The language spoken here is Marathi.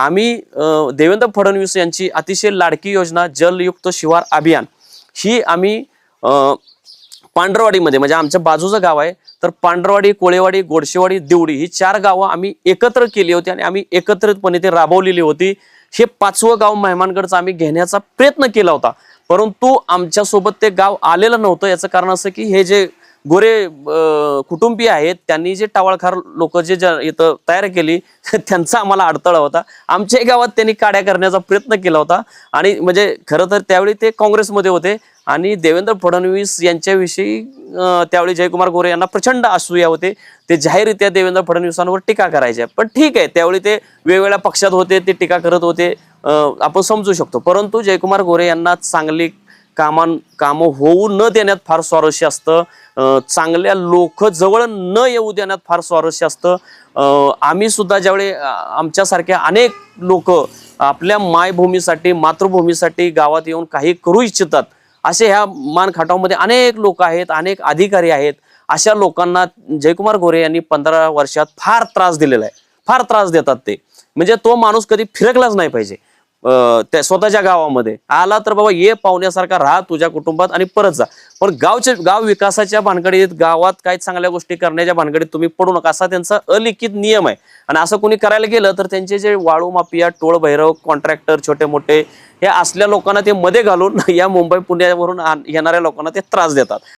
आम्ही देवेंद्र फडणवीस यांची अतिशय लाडकी योजना जलयुक्त शिवार अभियान ही आम्ही पांढरवाडीमध्ये म्हणजे आमच्या बाजूचं गाव आहे तर पांढरवाडी कोळेवाडी गोडशेवाडी देवडी ही चार गावं आम्ही एकत्र केली होती आणि आम्ही एकत्रितपणे ते राबवलेली होती. हे पाचवं गाव मेहमानगडचं आम्ही घेण्याचा प्रयत्न केला होता. परंतु आमच्यासोबत ते गाव आलेलं नव्हतं. याचं कारण असं की हे जे गोरे कुटुंबीय आहेत. त्यांनी जे टावाळखार लोक जे इथं तयार केली त्यांचा आम्हाला अडथळा होता. आमच्याही गावात त्यांनी काड्या करण्याचा प्रयत्न केला होता. आणि म्हणजे खरं तर त्यावेळी ते काँग्रेसमध्ये होते. आणि देवेंद्र फडणवीस यांच्याविषयी त्यावेळी जयकुमार गोरे यांना प्रचंड असूया होते. ते जाहीररित्या देवेंद्र फडणवीसांवर टीका करायचे. पण ठीक आहे त्यावेळी ते वेगवेगळ्या पक्षात होते ते टीका करत होते. आपण समजू शकतो. परंतु जयकुमार गोरे यांना चांगली कामान कामं होऊ न देण्यात फार स्वारस्य असतं. चांगल्या लोक जवळ न येऊ देण्यात फार स्वारस्य असतं. आम्ही सुद्धा ज्यावेळी आमच्यासारख्या अनेक लोक आपल्या मायभूमीसाठी मातृभूमीसाठी गावात येऊन काही करू इच्छितात असे ह्या मानखाटावमध्ये अनेक लोक आहेत अनेक अधिकारी आहेत. अशा लोकांना जयकुमार गोरे यांनी पंधरा वर्षात फार त्रास दिलेला आहे. फार त्रास देतात ते. म्हणजे तो माणूस कधी फिरकलाच नाही पाहिजे. त्या स्वतःच्या गावामध्ये. आला तर बाबा ये पाहुण्यासारखा राहा तुझ्या कुटुंबात आणि परत जा. पण गावच्या गाव विकासाच्या भानगडीत गावात काही चांगल्या गोष्टी करण्याच्या भानगडीत तुम्ही पडू नका. असा त्यांचा अलिखित नियम आहे. आणि असं कोणी करायला गेलं तर त्यांचे जे वाळू माफिया टोळ भैरव कॉन्ट्रॅक्टर छोटे मोठे हे असल्या लोकांना ते मध्ये घालून या मुंबई पुण्यावरून येणाऱ्या लोकांना ते त्रास देतात.